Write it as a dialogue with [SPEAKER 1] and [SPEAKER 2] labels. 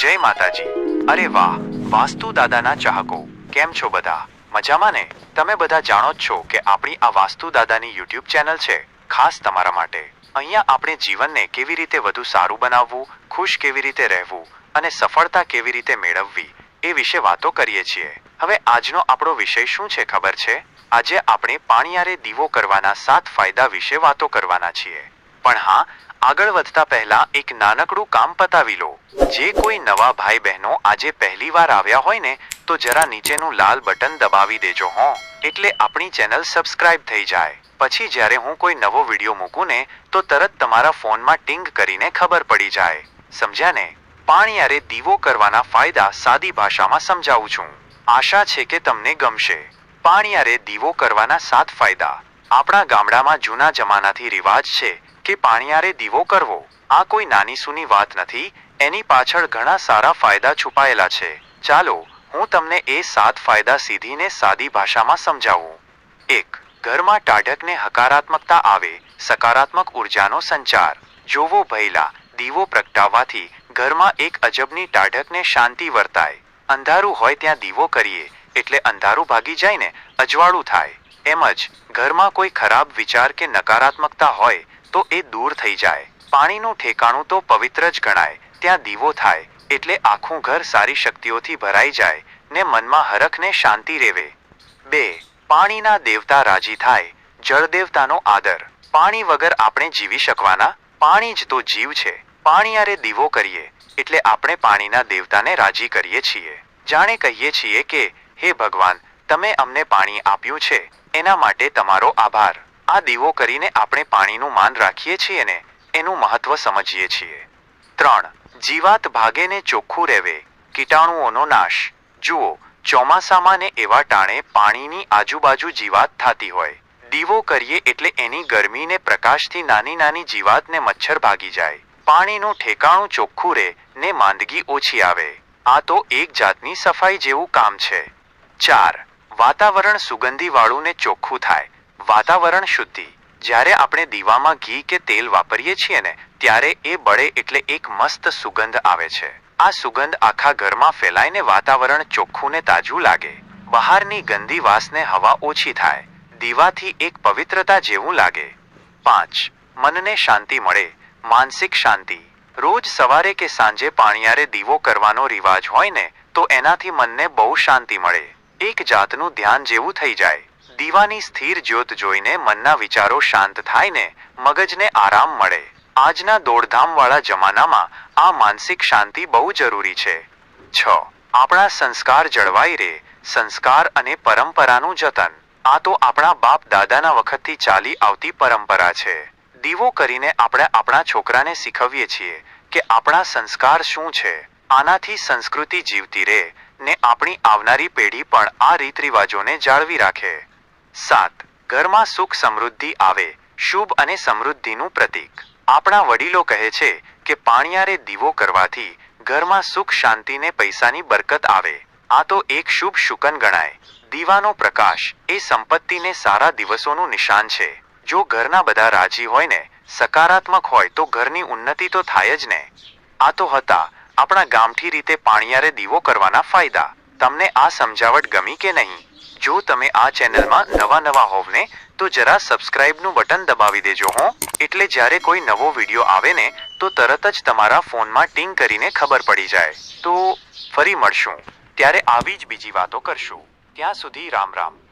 [SPEAKER 1] જય માતાજી. અરે વાહ, વાસ્તુ દાદાના ચાહકો. કેમ છો બધા? મજામાં ને? તમે બધા જાણો જ છો કે આપણી આ વાસ્તુ દાદાની યુટ્યુબ ચેનલ છે, ખાસ તમારા માટે. અહીંયા આપણે જીવનને કેવી રીતે વધુ સારું બનાવવું, ખુશ કેવી રીતે રહેવું અને સફળતા કેવી રીતે મેળવવી એ વિશે વાતો કરીએ છીએ. હવે આજનો આપણો વિષય શું છે ખબર છે? આજે આપણે પાણીયારે દીવો કરવાના સાત ફાયદા વિશે વાતો કરવાના છીએ. પણ હા, આગળ વધતા પહેલા એક નાનકડું કામ પતાવી લો. જે કોઈ નવા ભાઈ બહેનો આજે પહેલી વાર આવ્યા હોય ને, તો જરા નીચેનું લાલ બટન દબાવી દેજો હો. એટલે આપણી ચેનલ સબસ્ક્રાઇબ થઈ જાય. પછી જ્યારે હું કોઈ નવો વીડિયો મૂકું ને, તો તરત તમારા ફોનમાં ટિંગ કરીને ખબર પડી જાય. સમજ્યા ને? પાણીયારે દીવો કરવાના ફાયદા સાદી ભાષામાં સમજાવું છું. આશા છે કે તમને ગમશે. પાણીયારે દીવો કરવાના સાત ફાયદા. આપણા ગામડામાં જૂના જમાનાથી રિવાજ છે કે પાણીયારે દીવો કરવો, આ કોઈ નાની સૂની વાત નથી, એની પાછળ ઘણા સારા ફાયદા છુપાયેલા છે. ચાલો, હું તમને એ સાત ફાયદા સીધીને સાદી ભાષામાં સમજાવું. એક, ઘરમાં ટાઢકને હકારાત્મકતા આવે, સકારાત્મક ઉર્જાનો સંચાર. જોવો ભૈલા દીવો પ્રગટાવવાથી ઘરમાં એક અજબની ટાઢકને શાંતિ વર્તાય. અંધારું હોય ત્યાં દીવો કરીએ, એટલે અંધારું ભાગી જાય ને, અજવાળું થાય. એમ જ ઘરમાં કોઈ ખરાબ વિચાર કે નકારાત્મકતા હોય, તો એ દૂર થઈ જાય. પાણીનું ઠેકાણું તો પવિત્ર જ ગણાય. ત્યાં દીવો થાય, એટલે આખું ઘર સારી શક્તિઓથી ભરાઈ જાય, ને મનમાં હરખને શાંતિ રેવે. બે, પાણીના દેવતા રાજી થાય જળ દેવતાનો આદર. પાણી વગર આપણે જીવી શકવાના? પાણી જ તો જીવ છે. પાણીયારે દીવો કરીએ, એટલે આપણે પાણીના દેવતાને રાજી કરીએ છીએ. જાણે કહીએ છીએ કે, હે ભગવાન, તમે અમને પાણી આપ્યું છે. એના માટે તમારો આભાર. આ દીવો કરીને આપણે પાણીનું માન રાખીએ છીએ ને, એનું મહત્વ સમજીએ છીએ. ત્રણ, જીવાત ભાગે ને ચોખ્ખું રહેવે. કીટાણુઓનો નાશ. જુઓ, ચોમાસામાં ને એવા ટાણે પાણીની આજુબાજુ જીવાત થતી હોય. દીવો કરીએ એટલે એની ગરમીને પ્રકાશથી નાની નાની જીવાતને મચ્છર ભાગી જાય. પાણીનું ઠેકાણું ચોખ્ખું રહે ને માંદગી ઓછી આવે. આ તો એક જાતની સફાઈ જેવું કામ છે. ચાર વાતાવરણ સુગંધીવાળું ને ચોખ્ખું થાય. વાતાવરણ શુદ્ધિ. જ્યારે આપણે દીવામાં ઘી કે તેલ વાપરીએ છીએ ને, ત્યારે એ બળે એટલે એક મસ્ત સુગંધ આવે છે. આ સુગંધ આખા ઘરમાં ફેલાઈને વાતાવરણ ચોખ્ખું ને તાજું લાગે. બહારની ગંદી વાસને હવા ઓછી થાય. દીવાથી એક પવિત્રતા જેવું લાગે. પાંચ. મનને શાંતિ મળે. માનસિક શાંતિ. રોજ સવારે કે સાંજે પાણિયારે દીવો કરવાનો રિવાજ હોય ને, તો એનાથી મનને બહુ શાંતિ મળે. એક જાતનું ધ્યાન જેવું થઈ જાય. દીવાની સ્થિર જ્યોત જોઈને મનના વિચારો શાંત થાય ને મગજને આરામ મળે. આજના દોડધામવાળા જમાનામાં આ માનસિક શાંતિ બહુ જરૂરી છે. છ. આપણા સંસ્કાર જળવાઈ રહે. સંસ્કાર અને પરંપરાનું જતન. આ તો આપણા બાપ દાદાના વખતથી ચાલી આવતી પરંપરા છે. દીવો કરીને આપણે આપણા છોકરાને શીખવીએ છીએ કે આપણા સંસ્કાર શું છે. આનાથી સંસ્કૃતિ જીવતી રહે. ને આપણી આવનારી પેઢી પણ આ રીત રિવાજોને જાળવી રાખે. સાત, ઘરમાં સુખ સમૃદ્ધિ આવે, શુભ અને સમૃદ્ધિનું પ્રતીક. આપણા વડીલો કહે છે કે પાણિયારે દીવો કરવાથી ઘરમાં સુખ શાંતિને પૈસાની બરકત આવે. આ તો એક શુભ શુકન ગણાય. દીવાનો પ્રકાશ એ સંપત્તિને સારા દિવસોનું નિશાન છે. જો ઘરના બધા રાજી હોય ને, સકારાત્મક હોય તો ઘરની ઉન્નતિ તો થાય જ ને. આ તો હતા આપણા ગામઠી રીતે પાણીયારે દીવો કરવાના ફાયદા. તમને આ સમજાવટ ગમી કે નહીં? જો તમે આ ચેનલમાં નવા નવા હોવને, તો જરા સબસ્ક્રાઇબનું બટન દબાવી દેજો હો. એટલે જ્યારે કોઈ નવો વીડિયો આવે ને તો તરત જ તમારા ફોનમાં ટિંગ કરીને ખબર પડી જાય. તો ફરી મળશું. ત્યારે આવી જ બીજી વાતો કરશું. ત્યાં સુધી રામ રામ.